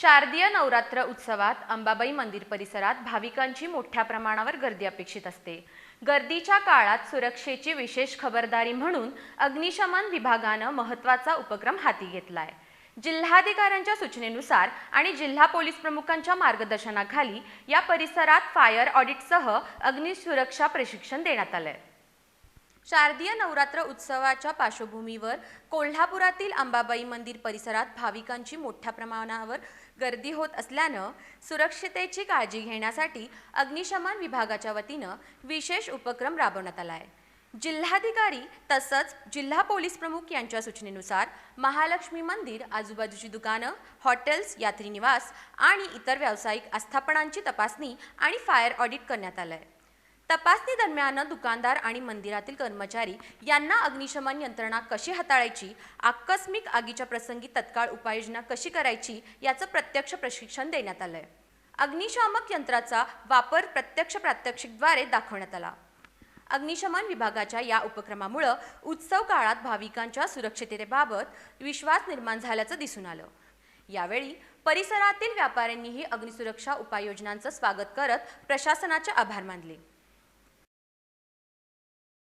शारदीय नवरात्र उत्सवात अंबाबाई मंदिर परिसरात भाविकांची मोठ्या प्रमाणावर गर्दी अपेक्षित असते. गर्दीच्या काळात सुरक्षेची विशेष खबरदारी म्हणून अग्निशमन विभागानं महत्त्वाचा उपक्रम हाती घेतलाय. जिल्हाधिकाऱ्यांच्या सूचनेनुसार आणि जिल्हा पोलीस प्रमुखांच्या मार्गदर्शनाखाली या परिसरात फायर ऑडिटसह अग्निसुरक्षा प्रशिक्षण देण्यात आलंय. शारदीय नवरात्र उत्सवाच्या पार्श्वभूमीवर कोल्हापुरातील अंबाबाई मंदिर परिसरात भाविकांची मोठ्या प्रमाणावर गर्दी होत असल्यानं सुरक्षितेची काळजी घेण्यासाठी अग्निशमन विभागाच्या वतीनं विशेष उपक्रम राबवण्यात आला आहे जिल्हाधिकारी तसंच जिल्हा पोलीस प्रमुख यांच्या सूचनेनुसार महालक्ष्मी मंदिर आजूबाजूची दुकानं हॉटेल्स यात्री निवास आणि इतर व्यावसायिक आस्थापनांची तपासणी आणि फायर ऑडिट करण्यात आलं आहे तपासणी दरम्यान दुकानदार आणि मंदिरातील कर्मचारी यांना अग्निशमन यंत्रणा कशी हाताळायची आकस्मिक आगीच्या प्रसंगी तत्काळ उपाययोजना कशी करायची याचं प्रत्यक्ष प्रशिक्षण देण्यात आलंय. अग्निशामक यंत्राचा वापर प्रत्यक्ष प्रात्यक्षिकद्वारे दाखवण्यात आला. अग्निशमन विभागाच्या या उपक्रमामुळं उत्सव काळात भाविकांच्या सुरक्षिततेबाबत विश्वास निर्माण झाल्याचं दिसून आलं. यावेळी परिसरातील व्यापाऱ्यांनीही अग्निसुरक्षा उपाययोजनांचं स्वागत करत प्रशासनाचे आभार मानले.